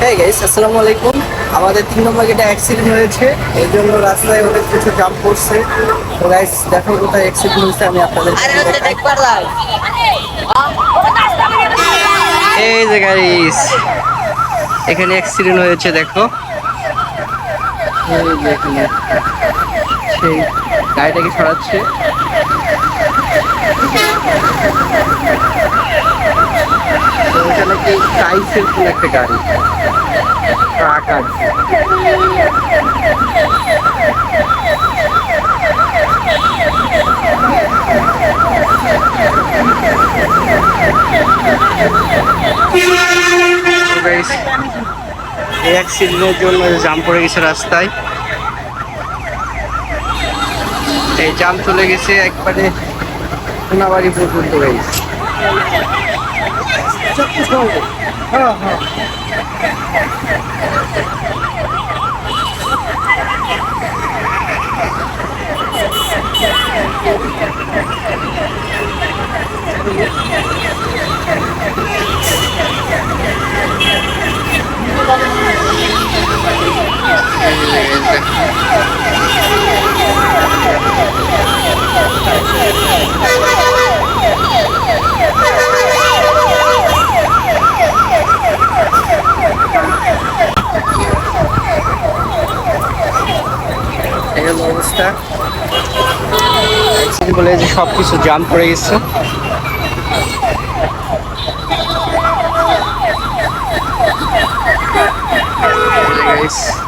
হ্যাঁ গাইস আসসালামু আলাইকুম। আমাদের তিন নম্বর গেটে অ্যাক্সিডেন্ট হয়েছে। এই জন্য রাস্তায় অনেক কিছু জাম করছে। তো গাইস দেখো কোথায় অ্যাক্সিডেন্ট হয়েছে আমি আপনাদের এই যে গাইস এখানে অ্যাক্সিডেন্ট হয়েছে দেখো। সেই গাড়িটাকে সরাচ্ছে তো এখানে কি টাইসের কোন একটা গাড়ি। ট্রাক আর জাম পড়ে গেছে রাস্তায়। এই জাম চলে গেছে একবারে সোনাবাড়ি পর্যন্ত গাইস হ্যাঁ হ্যাঁ এই হলো অবস্থা। বলে যে সব কিছু জাম পড়ে গেছে Guys.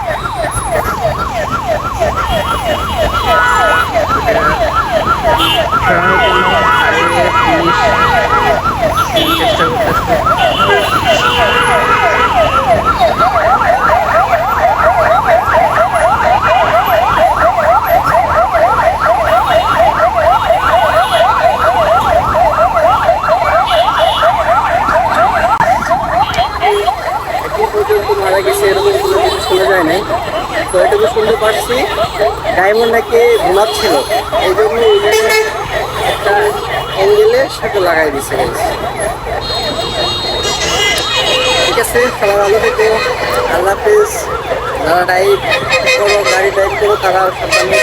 মারা গেছে, এরকম কোনো কিছু শোনা যায় নাই। তো এটুকু শুনতে পারছি ডায়মন্ড নাকি ঘুমাচ্ছিল। এই জন্য একটা অ্যাঙ্গেলের সাথে লাগাই দিছে। ঠিক আছে সবাই ভালো থেকো আল্লাহ হাফিজ, যারা ড্রাইভ করো, গাড়ি ড্রাইভ করো, তারা সাবধানে